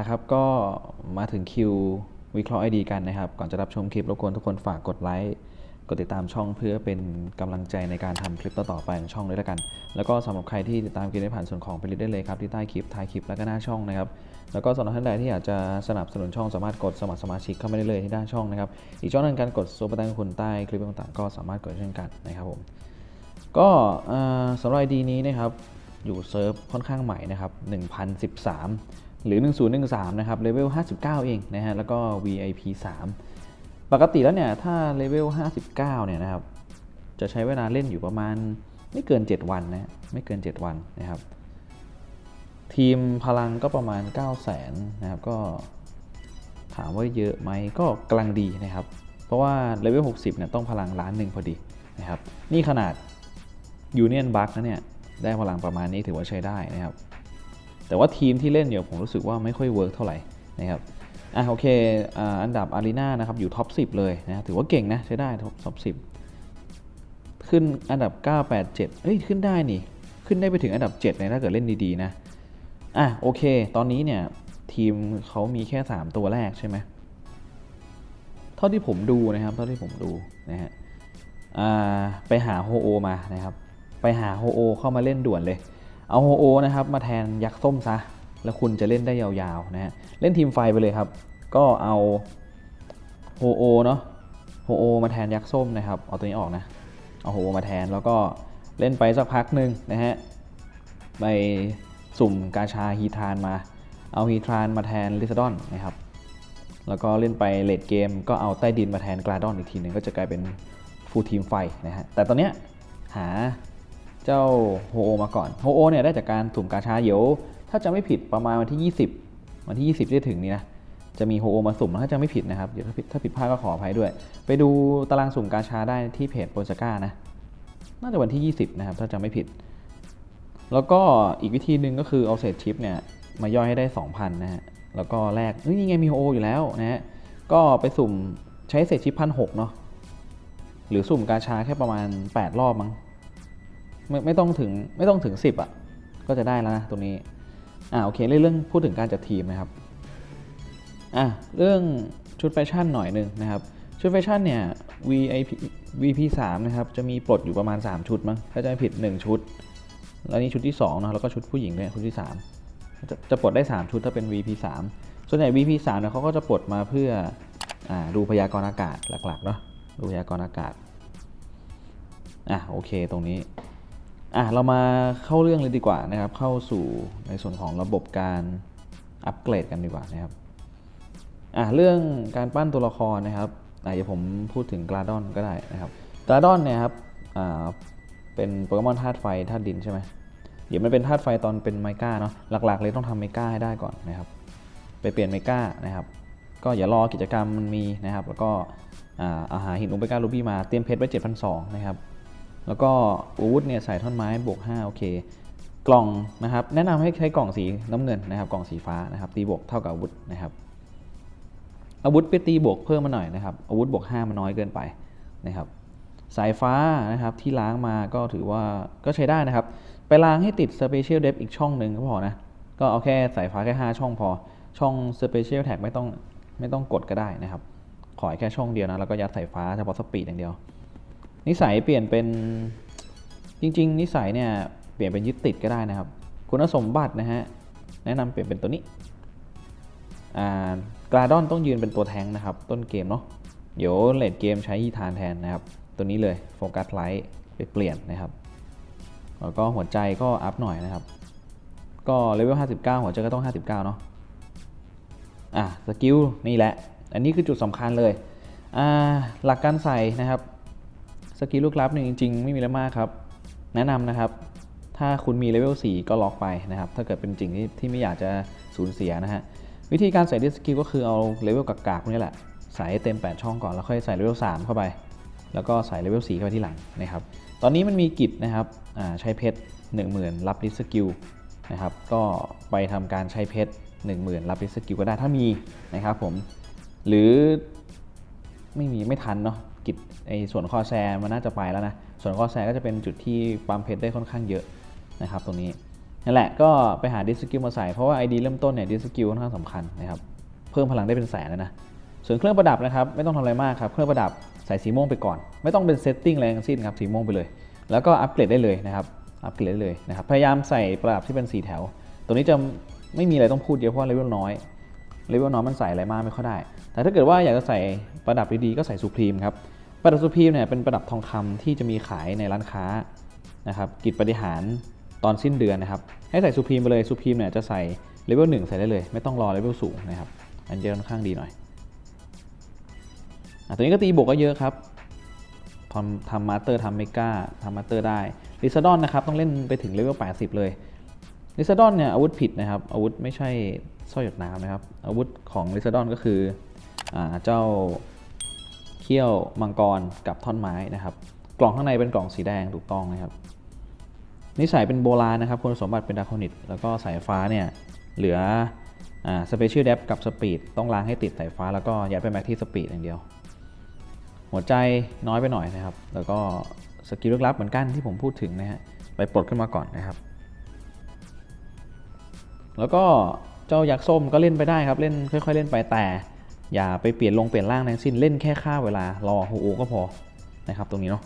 ะครับก็มาถึงคิววิเคราะห์ไอดีกันนะครับ ก่อนจะรับชมคลิปรบกวนทุกคนฝากกดไลค์กดติดตามช่องเพื่อเป็นกำลังใจในการทำคลิปต่อๆไปของช่องด้วยล้วกัน แล้วก็สำหรับใครที่ติดตามคลิปได้ผ่านส่วนของไปลิสได้เลยครับที่ใต้คลิปท้ายคลิปแล้วก็หน้าช่องนะครับแล้วก็สำหรับท่านใดที่อยากจะสนับสนุนช่องสามารถกดสมัครสมาชิกเข้ามาได้เลยที่ด้านช่องนะครับอีกช่องหนึงการกดซุปเปอร์แตงคุณใต้คลิปต่างๆก็สามารถกดเช่นกันนะครับผมก็สำหรับไอดีนี้นะครับอยู่เซิร์ฟค่อนข้างใหม่นะครับ1013 หรือ 1013 นะครับ เลเวล 59 เองนะฮะ แล้วก็ VIP 3 ปกติแล้วเนี่ย ถ้าเลเวล 59 เนี่ยนะครับ จะใช้เวลาเล่นอยู่ประมาณไม่เกิน 7 วันนะ ไม่เกิน 7 วันนะครับ ทีมพลังก็ประมาณ 9 0 0 0 0 0นะครับ ก็ถามว่าเยอะไหมก็กำลังดีนะครับ เพราะว่าเลเวล 60 เนี่ยต้องพลังล้านหนึ่งพอดีนะครับ นี่ขนาดยูเนียนบัคนะเนี่ย ได้พลังประมาณนี้ถือว่าใช้ได้นะครับ แต่ว่าทีมที่เล่นเนี่ยผมรู้สึกว่าไม่ค่อยเวิร์กเท่าไหร่นะครับอะโอเคอ,อันดับอารีนานะครับอยู่ท็อป 10 เลยนะถือว่าเก่งนะใช้ได้ท็อปท็อป10ขึ้นอันดับ 9 8 7เอ้ยขึ้นได้นี่ ขึ้นได้ไปถึงอันดับ7เลยถ้าเกิดเล่นดีๆนะอะโอเค ตอนนี้เนี่ยทีมเขามีแค่ 3 ตัวแรกใช่ไหมเท่าที่ผมดูนะครับเท่าที่ผมดูนะฮะไปหาโฮโอมานะครับไปหาโฮโอเข้ามาเล่นด่วนเลย เอาโฮโอนะครับมาแทนยักษ์ส้มซะ แล้วคุณจะเล่นได้ยาวๆนะฮะเล่นทีมไฟไปเลยครับ ก็เอาโฮโอเนาะโฮโอมาแทนยักษ์ส้มนะครับเอาตัวนี้ออกนะเอาโฮโอมาแทนแล้วก็เล่นไปสักพักหนึ่งนะฮะไปสุ่มกาชาฮีทานมา เอาฮีทานมาแทนลิซดอนนะครับแล้วก็เล่นไปเลดเกม ก็เอาใต้ดินมาแทนกราดอนอีกทีหนึ่งก็จะกลายเป็นฟูลทีมไฟนะฮะแต่ตอนเนี้ยหา เจ้าโฮโอมาก่อนโฮโอเนี่ยได้จากการถุ่มกาชาเดี๋ยวถ้าจะไม่ผิดประมาณวันที่ 20 วันที่ 20 ที่จะถึงนี้นะจะมีโฮโอมาสุ่มถ้าจะไม่ผิดนะครับเดี๋ยวถ้าผิดถ้าผิดพลาดก็ขออภัยด้วย ไปดูตารางสุ่มกาชาได้ที่เพจโปรซาก้านะน่าจะวันที่ 20 นะครับ ถ้าจะไม่ผิด แล้วก็อีกวิธีหนึ่งก็คือเอาเศษชิปเนี่ยมาย่อยให้ได้ 2,000 นะฮะแล้วก็แลกเฮ้ยนี่ไงมีโออยู่แล้วนะฮะก็ไปสุ่มใช้เศษชิปพันหกเนาะหรือสุ่มกาชาแค่ประมาณ 8 รอบมั้ง ไม่ไม่ต้องถึงไม่ต้องถึง 10อะก็จะได้แล้วนะตรงนี้อ่าโอเคเรื่องพูดถึงการจัดทีมนะครับอะเรื่องชุดแฟชั่นหน่อยหนึ่งนะครับชุดแฟชั่นเนี่ย VIP VP 3นะครับจะมีปลดอยู่ประมาณ 3 ชุดมั้งถ้าจะไม่ผิด 1 ชุด แล้วนี่ชุดที่2นะแล้วก็ชุดผู้หญิงด้วยชุดที่ 3 จะจะปลดได้ 3 ชุดถ้าเป็น VP 3ส่วนใหญ่ VP 3เนี่ยเขาก็จะปลดมาเพื่ออดูพยากรณ์อากาศหลักๆเนาะดูพยากรณ์อากาศอะโอเคตรงนี้ อะเรามาเข้าเรื่องเลยดีกว่านะครับ เข้าสู่ในส่วนของระบบการอัปเกรดกันดีกว่านะครับอะเรื่องการปั้นตัวละครนะครับอะเดี๋ยวผมพูดถึงกราดอนก็ได้นะครับกราดอนเนี่ยครับอ่าเป็นโปเกมอนธาตุไฟธาตุดินใช่ไหมเดี๋ยวมันเป็นธาตุไฟตอนเป็นไมก้าเนาะหลักๆเลยต้องทำไมก้าให้ได้ก่อนนะครับ ไปเปลี่ยนไมก้านะครับ ก็อย่ารอกิจกรรมมันมีนะครับ แล้วก็อ่าอาหารหินอุปการูบี้มาเตรียมเพชรไว้7,200นะครับ แล้วก็อาวุธเนี่ยใส่ท่อนไม้บวก5โอเค กล่องนะครับ แนะนำให้ใช้กล่องสีน้ำเงินนะครับ กล่องสีฟ้านะครับ ตีบวกเท่ากับอาวุธนะครับ อาวุธไปตีบวกเพิ่มมาหน่อยนะครับ อาวุธบวก5มันน้อยเกินไปนะครับ สายฟ้านะครับที่ล้างมาก็ถือว่าก็ใช้ได้นะครับ ไปล้างให้ติด Special Depth อีกช่องหนึ่งก็พอนะ ก็เอาแค่สายฟ้าแค่ 5 ช่องพอ ช่อง Special Tag ไม่ต้องไม่ต้องกดก็ได้นะครับ ขอแค่ช่องเดียวนะ แล้วก็ยัดสายฟ้าเฉพาะสปีดอย่างเดียว นิสัยเปลี่ยนเป็นจริง ๆ นิสัยเนี่ยเปลี่ยนเป็นยึดติดก็ได้นะครับ คุณสมบัตินะฮะแนะนำเปลี่ยนเป็นตัวนี้กราดอนต้องยืนเป็นตัวแทงนะครับ ต้นเกมเนาะเดี๋ยวเลดเกมใช้ฮีทานแทนนะครับ ตัวนี้เลยโฟกัสไลท์ไปเปลี่ยนนะครับ แล้วก็หัวใจก็อัพหน่อยนะครับ ก็เลเวล59 หัวใจก็ต้อง 59 เนาะอะสกิลนี่แหละ อันนี้คือจุดสำคัญเลยอ่าหลักการใส่นะครับ สกิลลูกลับเนี่ยจริง ๆ ไม่มีอะไรมากครับ แนะนำนะครับ ถ้าคุณมีเลเวล4ก็ล็อกไปนะครับ ถ้าเกิดเป็นจริงที่ที่ไม่อยากจะสูญเสียนะฮะ วิธีการใส่ดิสกิลก็คือเอาเลเวลกากๆพวกนี้แหละ ใส่ให้เต็ม 8 ช่องก่อนแล้วค่อยใส่เลเวล3เข้าไป แล้วก็ใส่เลเวล4เข้าไปที่หลังนะครับ ตอนนี้มันมีกิจนะครับใช้เพชร10,000 รับดิสกิลนะครับ ก็ไปทำการใช้เพชร10,000 รับดิสกิลก็ได้ถ้ามีนะครับผม หรือไม่มีไม่ทันเนาะ กิจไอส่วนคอแซมันน่าจะไปแล้วนะ ส่วนคอแซก็จะเป็นจุดที่ปั๊มเพชรได้ค่อนข้างเยอะนะครับตรงนี้นั่นแหละก็ไปหาดิสกิลมาใส่เพราะว่า ID เริ่มต้นเนี่ยดิสกิลค่อนข้างสำคัญนะครับเพิ่มพลังได้เป็นแสนเลยนะส่วนเครื่องประดับนะครับไม่ต้องทำอะไรมากครับเครื่องประดับใส่สีม่วงไปก่อน ไม่ต้องเป็นเซตติ้งอะไรทั้งสิ้นครับสีม่วงไปเลย แล้วก็อัปเกรดได้เลยนะครับอัปเกรดได้เลยนะครับพยายามใส่ประดับที่เป็นสีแถว ตัวนี้จะไม่มีอะไรต้องพูดเยอะเพราะเลเวลน้อยเลเวลน้อยมันใส่อะไรมากไม่ค่อยได้ แต่ถ้าเกิดว่าอยากจะใส่ประดับดีๆก็ใส่ซูพรีมครับ ประดับซูพีมเนี่ยเป็นประดับทองคำที่จะมีขายในร้านค้านะครับกิจปฏิหารตอนสิ้นเดือนนะครับ ให้ใส่ซูพีมไปเลยซูพีมเนี่ยจะใส่เลเวลหนึ่งใส่ได้เลย ไม่ต้องรอเลเวลสูงนะครับอันเยอะค่อนข้างดีหน่อยอะตัวนี้ก็ตีบวกก็เยอะครับทำทำมาสเตอร์ทำเมกาทำมาสเตอร์ได้ลิซาดอนนะครับต้องเล่นไปถึงเลเวล80 เลยลิซาดอนเนี่ยอาวุธผิดนะครับอาวุธไม่ใช่สร้อยหยดน้ำนะครับอาวุธของลิซาดอนก็คืออ่าเจ้า ขี้ยวมังกรกับท่อนไม้นะครับ กล่องข้างในเป็นกล่องสีแดงถูกต้องนะครับ นิสัยเป็นโบราณนะครับ คุณสมบัติเป็นดาคอนิตแล้วก็สายฟ้าเนี่ยเหลือสเปเชียลเดฟกับสปีดต้องล้างให้ติดสายฟ้าแล้วก็ยัดไปแม็กที่สปีดอย่างเดียว หัวใจน้อยไปหน่อยนะครับ แล้วก็สกิลลึกลับเหมือนกันที่ผมพูดถึงนะฮะไปปลดขึ้นมาก่อนนะครับ แล้วก็เจ้ายักษ์ส้มก็เล่นไปได้ครับเล่นค่อย ๆ เล่นไปแต่ อย่าไปเปลี่ยนลงเปลี่ยนร่างทั้งสิ้นเล่นแค่ค่าเวลารอโฮโอก็พอนะครับตรงนี้เนาะ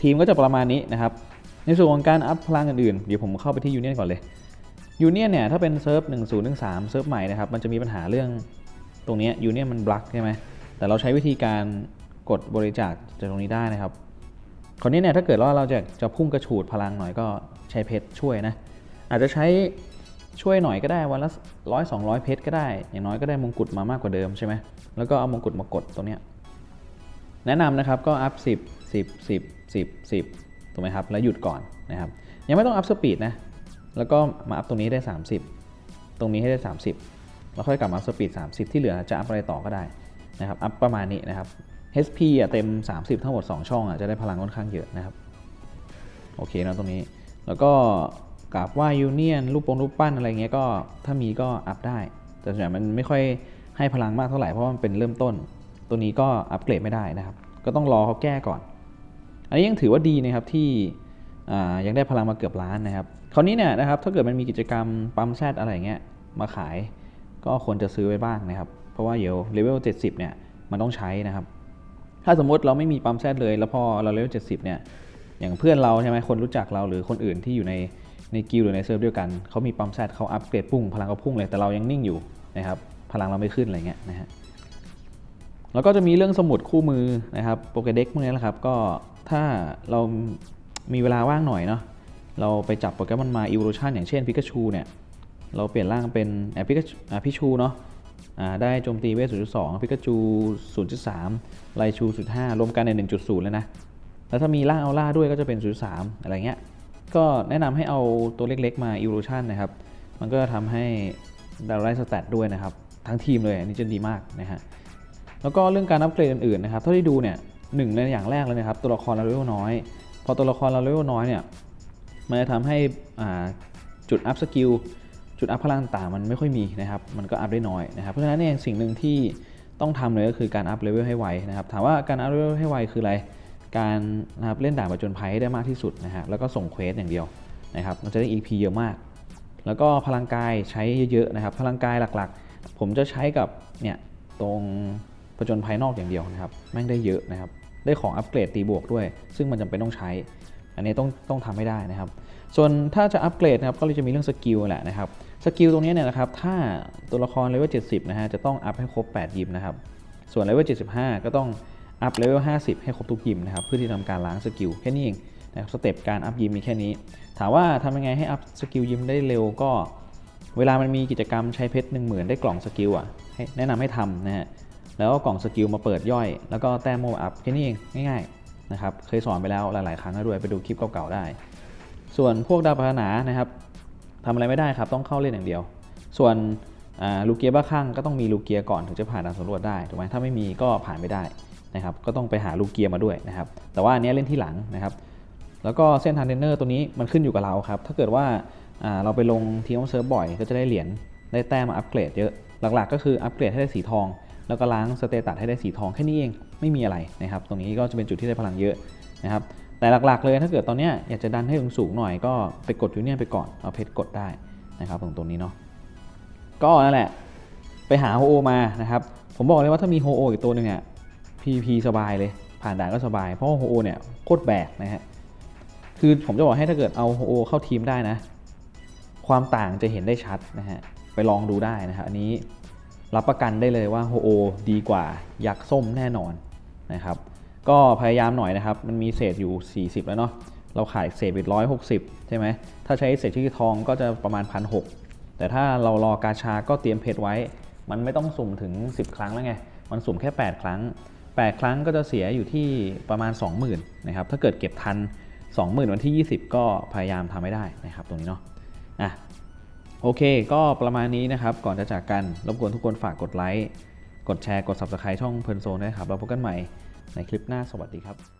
ทีมก็จะประมาณนี้นะครับ ในส่วนของการอัพพลังอื่นๆ เดี๋ยวผมเข้าไปที่ยูเนียนก่อนเลยยูเนียนเนี่ยถ้าเป็นเซิร์ฟ1013เซิร์ฟใหม่นะครับมันจะมีปัญหาเรื่องตรงนี้ยูเนียนมันบลักใช่ไหมแต่เราใช้วิธีการกดบริจาคจากตรงนี้ได้นะครับคราวนี้เนี่ยถ้าเกิดว่าเราจะจะพุ่งกระฉูดพลังหน่อยก็ใช้เพชรช่วยนะอาจจะใช้ ช่วยหน่อยก็ได้วันละร้อยสองร้อยเพชรก็ได้ อย่างน้อยก็ได้มงกุฎมามากกว่าเดิมใช่ไหมแล้วก็เอามงกุฎมากดตรงเนี้ยแนะนำนะครับก็อัพ10 10 10 10 10ถูกไหมครับแล้วหยุดก่อนนะครับยังไม่ต้องอัพสปีดนะแล้วก็มาอัพตรงนี้ได้ 30 ตรงนี้ให้ได้ 30 แล้วค่อยกลับมาอัพสปีด30 ที่เหลือจะอัพอะไรต่อก็ได้นะครับอัพประมาณนี้นะครับ HP อะเต็ม 30 ทั้งหมด 2 ช่องอะจะได้พลังค่อนข้างเยอะนะครับโอเคนะตรงนี้แล้วก็ กราบว่ายูเนียนรูปปงรูปปั้นอะไรเงี้ยก็ถ้ามีก็อัพได้ แต่ส่วนใหญ่มันไม่ค่อยให้พลังมากเท่าไหร่เพราะมันเป็นเริ่มต้น ตัวนี้ก็อัปเกรดไม่ได้นะครับ ก็ต้องรอเขาแก้ก่อน อันนี้ยังถือว่าดีนะครับที่ยังได้พลังมาเกือบล้านนะครับคราวนี้เนี่ยนะครับถ้าเกิดมันมีกิจกรรมปั๊มแซดอะไรเงี้ยมาขาย ก็ควรจะซื้อไว้บ้างนะครับ เพราะว่าเดี๋ยวเลเวล70 เนี่ยมันต้องใช้นะครับ ถ้าสมมติเราไม่มีปั๊มแซดเลย แล้วพอเราเลเวล70 เนี่ยอย่างเพื่อนเราใช่ไหมคนรู้จักเราหรือคนอื่นที่อยู่ใน ในกิลด์หรือในเซิร์ฟเดียวกันเขามีปั๊มแซดเขาอัปเกรดพุ่งพลังเขาพุ่งเลยแต่เรายังนิ่งอยู่นะครับพลังเราไม่ขึ้นอะไรเงี้ยนะฮะแล้วก็จะมีเรื่องสมุดคู่มือนะครับโปรเกเด็กพวกนี้แหละครับก็ถ้าเรามีเวลาว่างหน่อยเนาะเราไปจับโปเกมอนมา Evolution อย่างเช่นพิกาชูเนี่ยเราเปลี่ยนร่างเป็นแอพิกาพิชูเนาะอ่าได้โจมตีเวท0.2พิกาจู0.3ไลชู0.5รวมกันใน 1.0 เลยนะแล้วถ้ามีล่างเอาล่าด้วยก็จะเป็น 0.3 อะไรเงี้ย ก็แนะนำให้เอาตัวเล็กๆ มา Evolution นะครับ มันก็ทำให้เราได้สแตทด้วยนะครับ ทั้งทีมเลยอันนี้จะดีมากนะฮะ แล้วก็เรื่องการอัปเกรดอื่นๆนะครับ เท่าที่ดูเนี่ยหนึ่งในอย่างแรกเลยนะครับ ตัวละครเราเลเวลน้อย พอตัวละครเราเลเวลน้อยเนี่ย มันจะทำให้จุดอัพสกิลจุดอัพพลังต่างมันไม่ค่อยมีนะครับ มันก็อัพได้น้อยนะครับ เพราะฉะนั้นเนี่ยสิ่งหนึ่งที่ต้องทำเลยก็คือการอัพเลเวลให้ไวนะครับ ถามว่าการอัพเลเวลให้ไวคืออะไร การนะครับเล่นด่านประจนภัยให้ได้มากที่สุดนะฮะแล้วก็ส่งเควสอย่างเดียวนะครับมันจะได้ EP เยอะมาก แล้วก็พลังกายใช้เยอะๆนะครับ พลังกายหลักๆ ผมจะใช้กับเนี่ยตรงประจนภัยนอกอย่างเดียวนะครับแม่งได้เยอะนะครับ ได้ของอัปเกรดตีบวกด้วย ซึ่งมันจำเป็นต้องใช้ อันนี้ต้องต้องทำให้ได้นะครับ ส่วนถ้าจะอัปเกรดนะครับก็เลยจะมีเรื่องสกิลแหละนะครับสกิลตรงนี้เนี่ยนะครับถ้าตัวละครเลเวล70นะฮะจะต้องอัพให้ครบ 8 ยิมนะครับส่วนเลเวล75 ก็ต้อง อัพเลเวล50 ให้ครบทุกยิมนะครับเพื่อที่ทำการล้างสกิลแค่นี้เองนะครับสเต็ปการอัพยิมมีแค่นี้ ถามว่าทำยังไงให้อัพสกิลยิมได้เร็วก็ เวลามันมีกิจกรรมใช้เพชร1 0,000ได้กล่องสกิลอะแนะนำให้ทำนะฮะแล้วก็กล่องสกิลมาเปิดย่อย แล้วก็แต้มโมอัพแค่นี้เองง่ายๆนะครับเคยสอนไปแล้วหลายๆครั้งแล้วด้วยไปดูคลิปเก่าๆได้ ส่วนพวกดาวพัฒนานะครับทำอะไรไม่ได้ครับต้องเข้าเล่นอย่างเดียว ส่วนลูเกียบ้าข้างก็ต้องมีลูเกียก่อนถึงจะผ่านด่านสำรวจได้ถูกไหมถ้าไม่มีก็ผ่านไม่ได้ นะครับก็ต้องไปหาลูกเกียร์มาด้วยนะครับแต่ว่าอันนี้เล่นที่หลังนะครับ แล้วก็เส้นทางเทรนเนอร์ตัวนี้มันขึ้นอยู่กับเราครับถ้าเกิดว่าเราไปลงทีมเซิร์ฟบ่อยก็จะได้เหรียญได้แต้มมาอัปเกรดเยอะหลักๆ ก็คืออัปเกรดให้ได้สีทอง แล้วก็ล้างสเตตัสให้ได้สีทองแค่นี้เองไม่มีอะไรนะครับตรงนี้ก็จะเป็นจุดที่ได้พลังเยอะนะครับแต่หลักๆเลยถ้าเกิดตอนนี้อยากจะดันให้สูงๆหน่อยก็ไปกดยูเนียนไปก่อนเอาเพชรกดได้นะครับตรงตรงนี้เนาะก็นั่นแหละไปหาโฮโอมานะครับผมบอกเลยว่าถ้ามีโฮโออีกตัวหนึ่งเนี่ย PVP สบายเลย ผ่านด่านก็สบาย เพราะโฮโอเนี่ยโคตรแบกนะฮะ คือผมจะบอกให้ถ้าเกิดเอาโฮโอเข้าทีมได้นะ ความต่างจะเห็นได้ชัดนะฮะ ไปลองดูได้นะฮะอันนี้รับประกันได้เลยว่าโฮโอดีกว่ายักษ์ส้มแน่นอนนะครับ ก็พยายามหน่อยนะครับ มันมีเศษอยู่ 40 แล้วเนาะ เราขายเศษไปร้อยหกสิบใช่ไหม ถ้าใช้เศษชื่อทองก็จะประมาณพันหแต่ถ้าเรารอกาชาก็เตรียมเพชรไว้ มันไม่ต้องสุ่มถึง 10 ครั้งแล้วไง มันสุ่มแค่ 8 ครั้ง 8 ครั้งก็จะเสียอยู่ที่ประมาณ 20,000นะครับถ้าเกิดเก็บทัน 20,000 วันที่ 20 ก็พยายามทำให้ได้นะครับตรงนี้เนาะอะโอเค ก็ประมาณนี้นะครับ ก่อนจะจากกันรบกวนทุกคนฝากกดไลค์ กดแชร์ กด Subscribe ช่องเพลินโซนด้วยครับ เราพบกันใหม่ในคลิปหน้า สวัสดีครับ